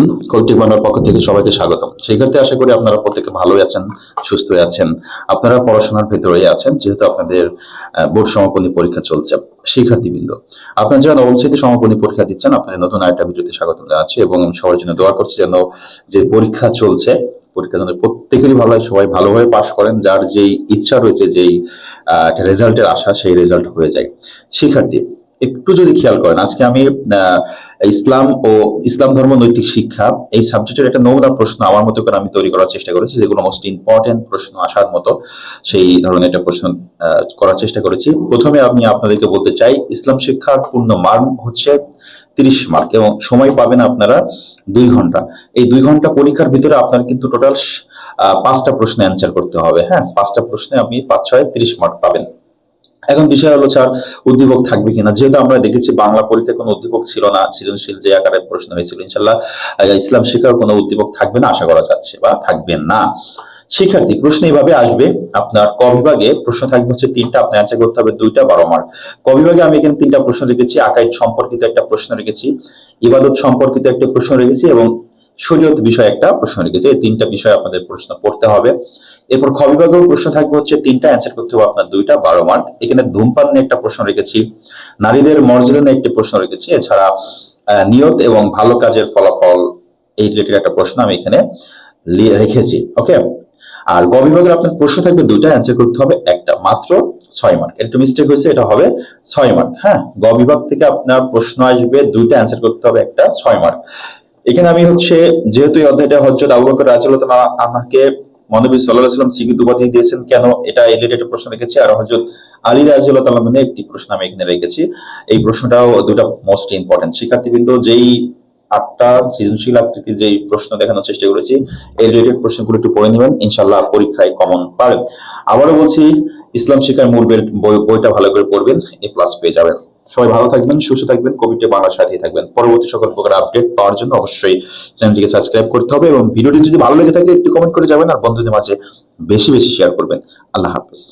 আলাইকুম কৌটিক বাংলার পক্ষ থেকে সবাইকে স্বাগতম। সেই ক্ষেত্রে আশা করি আপনারা প্রত্যেকে ভালোই আছেন সুস্থ আছেন। আপনারা পড়াশোনার ভেতরেই আছেন যেহেতু আপনাদের বোর্ড সমাপনী পরীক্ষা চলছে শিক্ষার্থীবৃন্দ। আপনারা যারা নবম শ্রেণি সমাপনী পরীক্ষা দিচ্ছেন আপনাদের নতুন আরেকটা ভিডিওতে স্বাগতম জানাচ্ছি এবং সবার জন্য দোয়া করছি যেন যে পরীক্ষা চলছে পরীক্ষা যেন প্রত্যেকেরই ভালো হয় সবাই ভালোভাবে পাশ করেন যার যেই ইচ্ছা রয়েছে যেই একটা রেজাল্টের আশা সেই রেজাল্ট হয়ে যায়। শিক্ষার্থী একটু যদি খেয়াল করেন আজকে আমি আহ, ইসলাম ও ইসলাম ধর্ম নৈতিক শিক্ষা, এই সাবজেক্টের একটা নমুনা প্রশ্ন আমার মতো করে আমি তৈরি করার চেষ্টা করেছি, যেগুলো মোস্ট ইম্পর্টেন্ট প্রশ্ন আসার মতো সেই ধরনের একটা প্রশ্ন করার চেষ্টা করেছি। প্রথমে আমি আপনাদেরকে বলতে চাই, ইসলাম শিক্ষার পূর্ণ মান হচ্ছে তিরিশ মার্ক এবং সময় পাবেন আপনারা দুই ঘণ্টা। এই দুই ঘণ্টা পরীক্ষার ভিতরে আপনার কিন্তু টোটাল পাঁচটা প্রশ্ন অ্যান্সার করতে হবে হ্যাঁ? পাঁচটা প্রশ্নে আপনি পাঁচ, ছয়, তিরিশ মার্ক পাবেন। এখন বিষয় হলো, স্যার, উদ্দীপক থাকবে কিনা? যেহেতু আমরা দেখেছি বাংলা পরীক্ষায় কোনো উদ্দীপক ছিল না, সৃজনশীল যে আকারে প্রশ্ন হয়েছিল ইনশাল্লাহ ইসলাম শিক্ষার কোনো উদ্দীপক থাকবে না, আশা করা যাচ্ছে, বা থাকবে না। শিক্ষার্থী, প্রশ্ন এইভাবে আসবে, আপনার ক বিভাগে প্রশ্ন থাকবে হচ্ছে তিনটা আপনি অ্যান্সার করতে হবে দুইটা, বারো মার্ক ক বিভাগে আমি এখানে তিনটা প্রশ্ন রেখেছি আকাইদ সম্পর্কিত একটা প্রশ্ন রেখেছি, ইবাদত সম্পর্কিত একটা প্রশ্ন রেখেছি, এবং শরীয়ত বিষয়ে একটা প্রশ্ন রেখেছি। এই তিনটা বিষয় আপনাদের প্রশ্ন পড়তে হবে। এরপর খ বিভাগেও প্রশ্ন থাকবে হচ্ছে তিনটা অ্যান্সার করতে হবে আপনার দুইটা, বারো মার্ক এখানে ধূমপান নিয়ে একটা প্রশ্ন রেখেছি। নারীদের মর্যাদা নিয়ে একটি প্রশ্ন রেখেছি। এছাড়া নিয়ত এবং ভালো কাজের ফলাফল এই রিলেটেড একটা প্রশ্ন আমি এখানে রেখেছি ওকে আর গ বিভাগের আপনার প্রশ্ন থাকবে দুইটা অ্যান্সার করতে হবে, একটা মাত্র ছয় মার্ক একটু মিস্টেক হয়েছে, এটা হবে ছয় মার্ক হ্যাঁ? গ বিভাগ থেকে আপনার প্রশ্ন আসবে, দুইটা অ্যান্সার করতে হবে, একটা ছয় মার্ক এখানে আমি হচ্ছে, যেহেতু এই অধ্যায়টা হজরত আবু বকর রাদিয়াল্লাহু আমাকে মহানবী আলাইহি সাল্লাম সিকিত উপাধি দিয়েছেন। কেন? এটা রিলেটেড প্রশ্ন রেখেছি। আর হজরত আলী রাদিয়াল্লাহু তাআলা মানে একটি প্রশ্ন আমি এখানে রেখেছি। এই প্রশ্নটাও দুটা মোস্ট ইম্পর্টেন্ট শিক্ষার্থীবৃন্দ, যেই আটটা সৃজনশীল আকৃতির যেই প্রশ্ন দেখানোর চেষ্টা করেছি, এই রিলেটেড প্রশ্নগুলো একটু পড়ে নেবেন। ইনশাল্লাহ পরীক্ষায় কমন পাবেন। আবারও বলছি, ইসলাম শিক্ষার মূল বই- বইটা ভালো করে পড়বেন। এ প্লাস পেয়ে যাবেন। সবাই ভালো থাকবেন, সুস্থ থাকবেন কোভিডে বাংলা সাথে থাকবেন। পরবর্তী সকল প্রকার আপডেট পাওয়ার জন্য অবশ্যই চ্যানেলটিকে সাবস্ক্রাইব করতে হবে এবং ভিডিওটি যদি ভালো লেগে থাকে, একটু কমেন্ট করে যাবেন আর বন্ধুদের মাঝে বেশি বেশি শেয়ার করবেন। আল্লাহ হাফেজ।